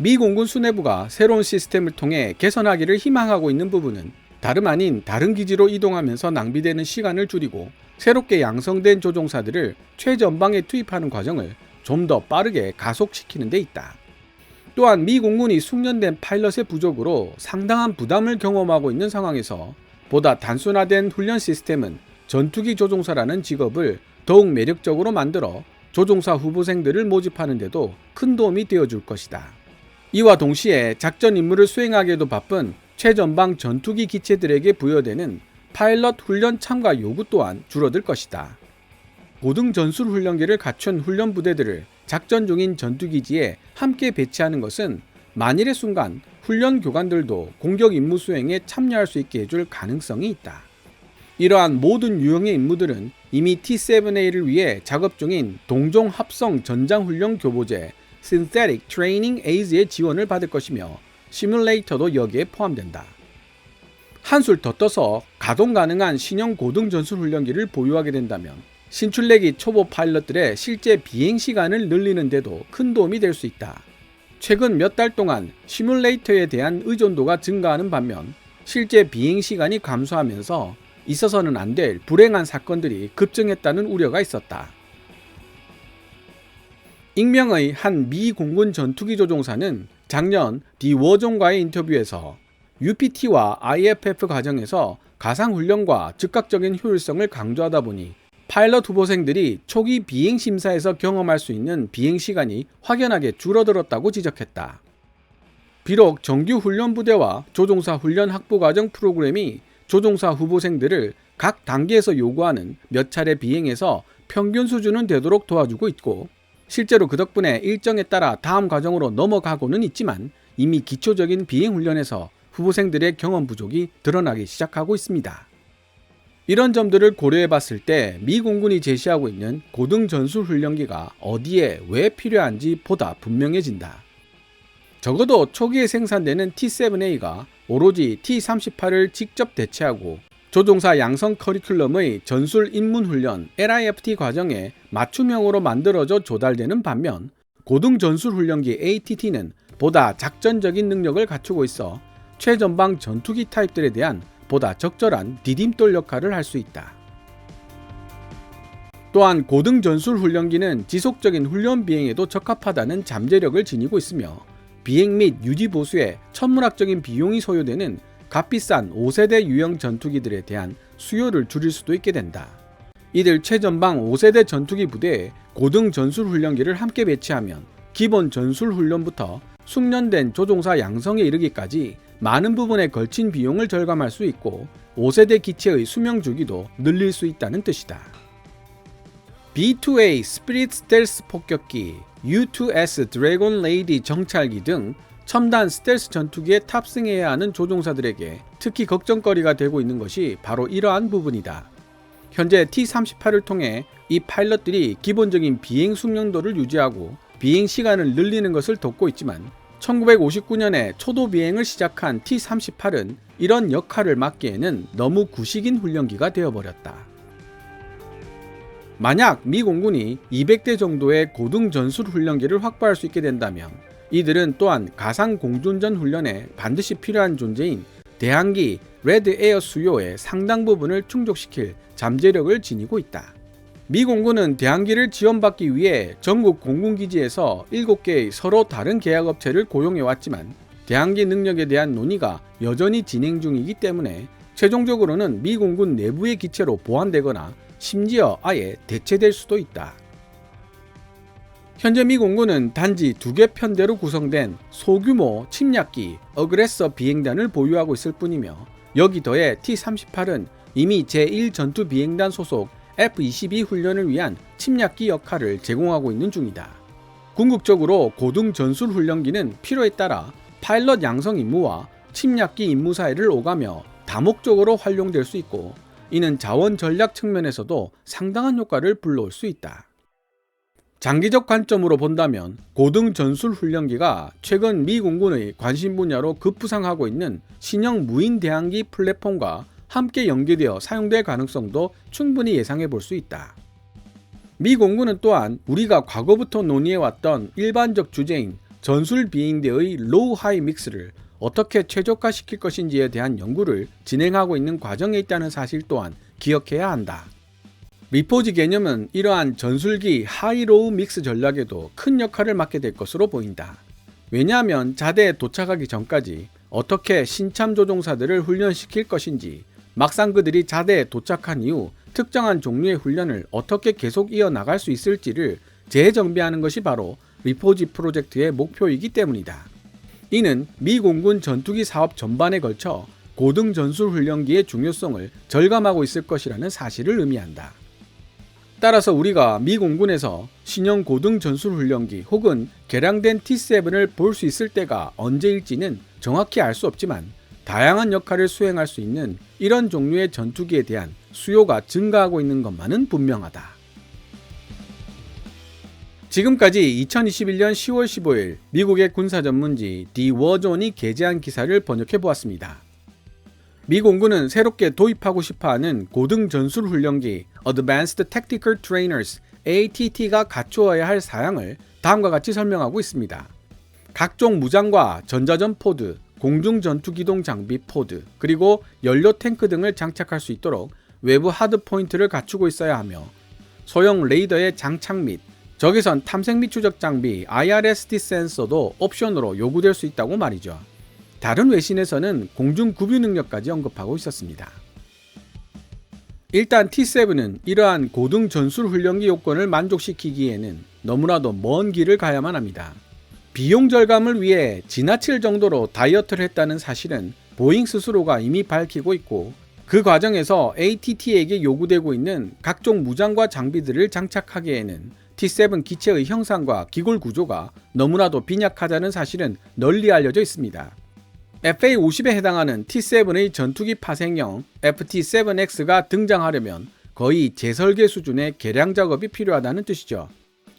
미 공군 수뇌부가 새로운 시스템을 통해 개선하기를 희망하고 있는 부분은 다름 아닌 다른 기지로 이동하면서 낭비되는 시간을 줄이고 새롭게 양성된 조종사들을 최전방에 투입하는 과정을 좀 더 빠르게 가속시키는 데 있다. 또한 미 공군이 숙련된 파일럿의 부족으로 상당한 부담을 경험하고 있는 상황에서 보다 단순화된 훈련 시스템은 전투기 조종사라는 직업을 더욱 매력적으로 만들어 조종사 후보생들을 모집하는 데도 큰 도움이 되어 줄 것이다. 이와 동시에 작전 임무를 수행하기에도 바쁜 최전방 전투기 기체들에게 부여되는 파일럿 훈련 참가 요구 또한 줄어들 것이다. 고등 전술 훈련기를 갖춘 훈련 부대들을 작전 중인 전투기지에 함께 배치하는 것은 만일의 순간 훈련 교관들도 공격 임무 수행에 참여할 수 있게 해줄 가능성이 있다. 이러한 모든 유형의 임무들은 이미 T7A를 위해 작업 중인 동종 합성 전장 훈련 교보제 Synthetic Training Aids의 지원을 받을 것이며 시뮬레이터도 여기에 포함된다. 한술 더 떠서 가동 가능한 신형 고등 전술 훈련기를 보유하게 된다면 신출내기 초보 파일럿들의 실제 비행 시간을 늘리는 데도 큰 도움이 될 수 있다. 최근 몇 달 동안 시뮬레이터에 대한 의존도가 증가하는 반면 실제 비행 시간이 감소하면서 있어서는 안 될 불행한 사건들이 급증했다는 우려가 있었다. 익명의 한 미 공군 전투기 조종사는 작년 디워종과의 인터뷰에서 UPT와 IFF 과정에서 가상 훈련과 즉각적인 효율성을 강조하다 보니 파일럿 후보생들이 초기 비행 심사에서 경험할 수 있는 비행 시간이 확연하게 줄어들었다고 지적했다. 비록 정규 훈련 부대와 조종사 훈련 학부 과정 프로그램이 조종사 후보생들을 각 단계에서 요구하는 몇 차례 비행에서 평균 수준은 되도록 도와주고 있고 실제로 그 덕분에 일정에 따라 다음 과정으로 넘어가고는 있지만 이미 기초적인 비행 훈련에서 후보생들의 경험 부족이 드러나기 시작하고 있습니다. 이런 점들을 고려해 봤을 때 미 공군이 제시하고 있는 고등 전술 훈련기가 어디에 왜 필요한지 보다 분명해진다. 적어도 초기에 생산되는 T7A가 오로지 T38을 직접 대체하고 조종사 양성 커리큘럼의 전술 입문 훈련 LIFT 과정에 맞춤형으로 만들어져 조달되는 반면 고등 전술 훈련기 ATT는 보다 작전적인 능력을 갖추고 있어 최전방 전투기 타입들에 대한 보다 적절한 디딤돌 역할을 할 수 있다. 또한 고등 전술 훈련기는 지속적인 훈련 비행에도 적합하다는 잠재력을 지니고 있으며 비행 및 유지 보수에 천문학적인 비용이 소요되는 값비싼 5세대 유형 전투기들에 대한 수요를 줄일 수도 있게 된다. 이들 최전방 5세대 전투기 부대에 고등 전술 훈련기를 함께 배치하면 기본 전술 훈련부터 숙련된 조종사 양성에 이르기까지 많은 부분에 걸친 비용을 절감할 수 있고 5세대 기체의 수명 주기도 늘릴 수 있다는 뜻이다. B2A 스피릿 스텔스 폭격기, U2S 드래곤 레이디 정찰기 등 첨단 스텔스 전투기에 탑승해야 하는 조종사들에게 특히 걱정거리가 되고 있는 것이 바로 이러한 부분이다. 현재 T-38을 통해 이 파일럿들이 기본적인 비행 숙련도를 유지하고 비행 시간을 늘리는 것을 돕고 있지만 1959년에 초도 비행을 시작한 T-38은 이런 역할을 맡기에는 너무 구식인 훈련기가 되어버렸다. 만약 미 공군이 200대 정도의 고등 전술 훈련기를 확보할 수 있게 된다면 이들은 또한 가상 공중전 훈련에 반드시 필요한 존재인 대항기 레드 에어 수요의 상당 부분을 충족시킬 잠재력을 지니고 있다. 미 공군은 대항기를 지원받기 위해 전국 공군기지에서 7개의 서로 다른 계약업체를 고용해 왔지만 대항기 능력에 대한 논의가 여전히 진행 중이기 때문에 최종적으로는 미 공군 내부의 기체로 보완되거나 심지어 아예 대체될 수도 있다. 현재 미 공군은 단지 두 개 편대로 구성된 소규모 침략기 어그레서 비행단을 보유하고 있을 뿐이며 여기 더해 T-38은 이미 제1 전투 비행단 소속 F-22 훈련을 위한 침략기 역할을 제공하고 있는 중이다. 궁극적으로 고등 전술 훈련기는 필요에 따라 파일럿 양성 임무와 침략기 임무 사이를 오가며 다목적으로 활용될 수 있고 이는 자원 전략 측면에서도 상당한 효과를 불러올 수 있다. 장기적 관점으로 본다면 고등 전술 훈련기가 최근 미 공군의 관심 분야로 급부상하고 있는 신형 무인 대항기 플랫폼과 함께 연계되어 사용될 가능성도 충분히 예상해 볼 수 있다. 미 공군은 또한 우리가 과거부터 논의해왔던 일반적 주제인 전술 비행대의 로우 하이 믹스를 어떻게 최적화시킬 것인지에 대한 연구를 진행하고 있는 과정에 있다는 사실 또한 기억해야 한다. 미포지 개념은 이러한 전술기 하이로우 믹스 전략에도 큰 역할을 맡게 될 것으로 보인다. 왜냐하면 자대에 도착하기 전까지 어떻게 신참 조종사들을 훈련시킬 것인지 막상 그들이 자대에 도착한 이후 특정한 종류의 훈련을 어떻게 계속 이어나갈 수 있을지를 재정비하는 것이 바로 리포지 프로젝트의 목표이기 때문이다. 이는 미 공군 전투기 사업 전반에 걸쳐 고등 전술 훈련기의 중요성을 절감하고 있을 것이라는 사실을 의미한다. 따라서 우리가 미 공군에서 신형 고등 전술 훈련기 혹은 개량된 T7을 볼 수 있을 때가 언제일지는 정확히 알 수 없지만 다양한 역할을 수행할 수 있는 이런 종류의 전투기에 대한 수요가 증가하고 있는 것만은 분명하다. 지금까지 2021년 10월 15일 미국의 군사 전문지 디 워존이 게재한 기사를 번역해 보았습니다. 미 공군은 새롭게 도입하고 싶어하는 고등 전술 훈련기 Advanced Tactical Trainers ATT가 갖추어야 할 사양을 다음과 같이 설명하고 있습니다. 각종 무장과 전자전 포드, 공중 전투 기동 장비 포드, 그리고 연료 탱크 등을 장착할 수 있도록 외부 하드 포인트를 갖추고 있어야 하며 소형 레이더의 장착 및 적외선 탐색 및 추적 장비 IRST 센서도 옵션으로 요구될 수 있다고 말이죠. 다른 외신에서는 공중 구비 능력까지 언급하고 있었습니다. 일단 T7은 이러한 고등 전술 훈련기 요건을 만족시키기에는 너무나도 먼 길을 가야만 합니다. 비용 절감을 위해 지나칠 정도로 다이어트를 했다는 사실은 보잉 스스로가 이미 밝히고 있고 그 과정에서 ATT에게 요구되고 있는 각종 무장과 장비들을 장착하기에는 T7 기체의 형상과 기골 구조가 너무나도 빈약하다는 사실은 널리 알려져 있습니다. FA-50에 해당하는 T7의 전투기 파생형 FT-7X가 등장하려면 거의 재설계 수준의 개량 작업이 필요하다는 뜻이죠.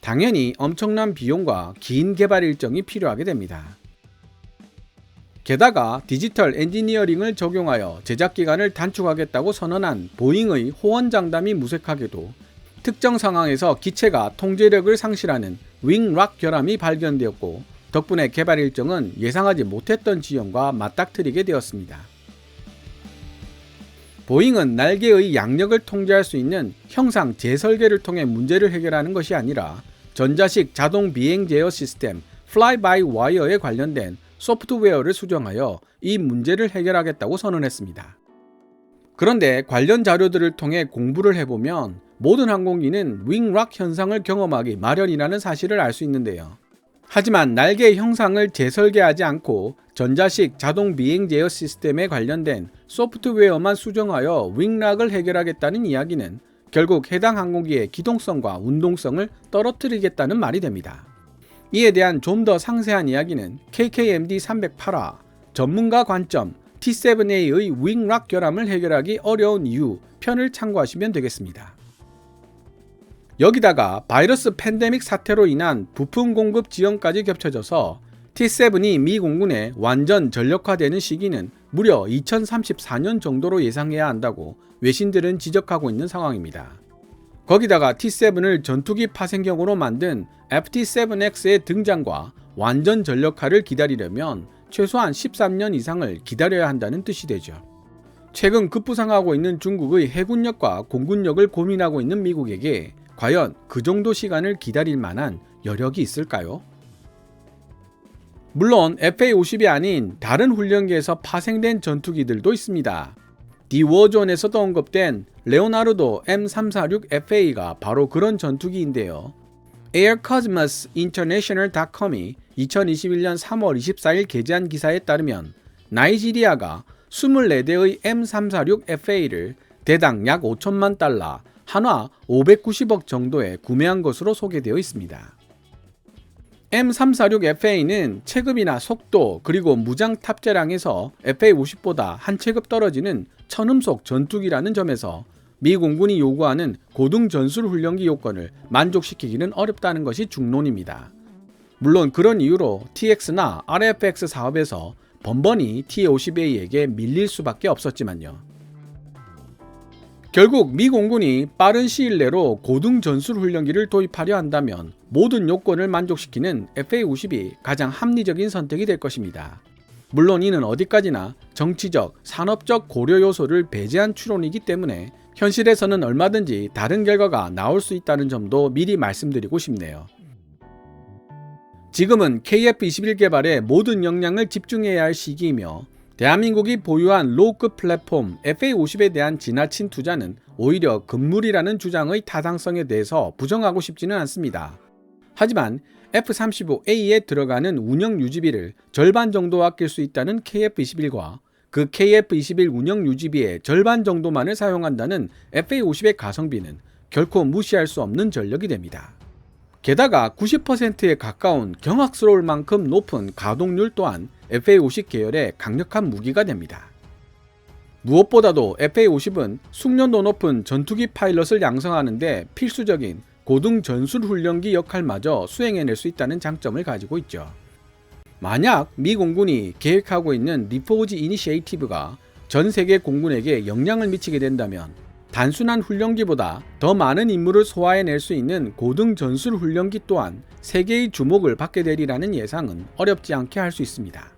당연히 엄청난 비용과 긴 개발 일정이 필요하게 됩니다. 게다가 디지털 엔지니어링을 적용하여 제작 기간을 단축하겠다고 선언한 보잉의 호언 장담이 무색하게도 특정 상황에서 기체가 통제력을 상실하는 윙락 결함이 발견되었고 덕분에 개발 일정은 예상하지 못했던 지형과 맞닥뜨리게 되었습니다. 보잉은 날개의 양력을 통제할 수 있는 형상 재설계를 통해 문제를 해결하는 것이 아니라 전자식 자동 비행 제어 시스템 Fly by Wire에 관련된 소프트웨어를 수정하여 이 문제를 해결하겠다고 선언했습니다. 그런데 관련 자료들을 통해 공부를 해보면 모든 항공기는 윙락 현상을 경험하기 마련이라는 사실을 알 수 있는데요. 하지만 날개의 형상을 재설계하지 않고 전자식 자동 비행 제어 시스템에 관련된 소프트웨어만 수정하여 윙락을 해결하겠다는 이야기는 결국 해당 항공기의 기동성과 운동성을 떨어뜨리겠다는 말이 됩니다. 이에 대한 좀 더 상세한 이야기는 KKMD 308화 전문가 관점 T7A의 윙락 결함을 해결하기 어려운 이유 편을 참고하시면 되겠습니다. 여기다가 바이러스 팬데믹 사태로 인한 부품 공급 지연까지 겹쳐져서 T7이 미 공군에 완전 전력화되는 시기는 무려 2034년 정도로 예상해야 한다고 외신들은 지적하고 있는 상황입니다. 거기다가 T7을 전투기 파생형으로 만든 FT7X의 등장과 완전 전력화를 기다리려면 최소한 13년 이상을 기다려야 한다는 뜻이 되죠. 최근 급부상하고 있는 중국의 해군력과 공군력을 고민하고 있는 미국에게 과연 그 정도 시간을 기다릴 만한 여력이 있을까요? 물론 FA-50이 아닌 다른 훈련기에서 파생된 전투기들도 있습니다. 디워존에서도 언급된 레오나르도 M346FA가 바로 그런 전투기인데요. aircosmosinternational.com이 2021년 3월 24일 게재한 기사에 따르면 나이지리아가 24대의 M346FA를 대당 약 5천만 달러, 한화 590억 정도에 구매한 것으로 소개되어 있습니다. M346FA는 체급이나 속도 그리고 무장 탑재량에서 FA50보다 한 체급 떨어지는 천음속 전투기라는 점에서 미 공군이 요구하는 고등 전술 훈련기 요건을 만족시키기는 어렵다는 것이 중론입니다. 물론 그런 이유로 TX나 RFX 사업에서 번번이 T-50A에게 밀릴 수밖에 없었지만요. 결국 미 공군이 빠른 시일 내로 고등 전술 훈련기를 도입하려 한다면 모든 요건을 만족시키는 FA-50이 가장 합리적인 선택이 될 것입니다. 물론 이는 어디까지나 정치적, 산업적 고려 요소를 배제한 추론이기 때문에 현실에서는 얼마든지 다른 결과가 나올 수 있다는 점도 미리 말씀드리고 싶네요. 지금은 KF-21 개발에 모든 역량을 집중해야 할 시기이며 대한민국이 보유한 로우급 플랫폼 FA-50에 대한 지나친 투자는 오히려 금물이라는 주장의 타당성에 대해서 부정하고 싶지는 않습니다. 하지만 F-35A에 들어가는 운영 유지비를 절반 정도 아낄 수 있다는 KF-21과 그 KF-21 운영 유지비의 절반 정도만을 사용한다는 FA-50의 가성비는 결코 무시할 수 없는 전력이 됩니다. 게다가 90%에 가까운 경악스러울 만큼 높은 가동률 또한 FA-50 계열의 강력한 무기가 됩니다. 무엇보다도 FA-50은 숙련도 높은 전투기 파일럿을 양성하는데 필수적인 고등 전술 훈련기 역할마저 수행해낼 수 있다는 장점을 가지고 있죠. 만약 미 공군이 계획하고 있는 리포지 이니시에이티브가 전 세계 공군에게 영향을 미치게 된다면 단순한 훈련기보다 더 많은 임무를 소화해낼 수 있는 고등 전술 훈련기 또한 세계의 주목을 받게 되리라는 예상은 어렵지 않게 할 수 있습니다.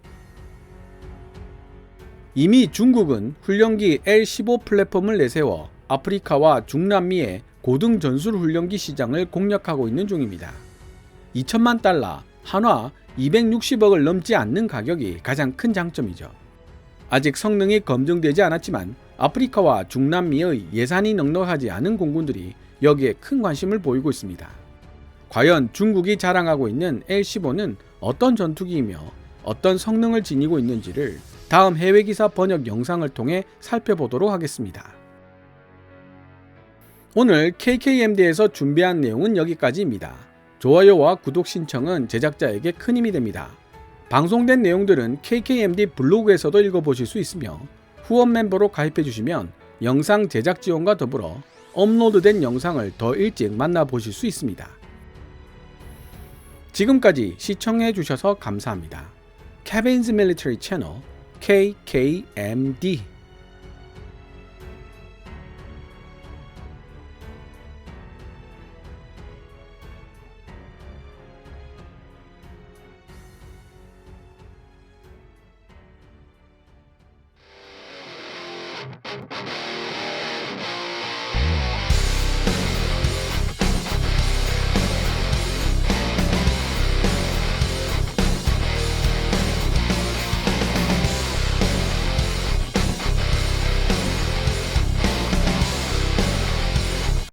이미 중국은 훈련기 L-15 플랫폼을 내세워 아프리카와 중남미의 고등 전술 훈련기 시장을 공략하고 있는 중입니다. 2천만 달러, 한화 260억을 넘지 않는 가격이 가장 큰 장점이죠. 아직 성능이 검증되지 않았지만 아프리카와 중남미의 예산이 넉넉하지 않은 공군들이 여기에 큰 관심을 보이고 있습니다. 과연 중국이 자랑하고 있는 L-15는 어떤 전투기이며 어떤 성능을 지니고 있는지를 다음 해외 기사 번역 영상을 통해 살펴보도록 하겠습니다. 오늘 KKMD에서 준비한 내용은 여기까지입니다. 좋아요와 구독 신청은 제작자에게 큰 힘이 됩니다. 방송된 내용들은 KKMD 블로그에서도 읽어보실 수 있으며 후원 멤버로 가입해 주시면 영상 제작 지원과 더불어 업로드된 영상을 더 일찍 만나보실 수 있습니다. 지금까지 시청해 주셔서 감사합니다. Channel KKMD Thank KKMD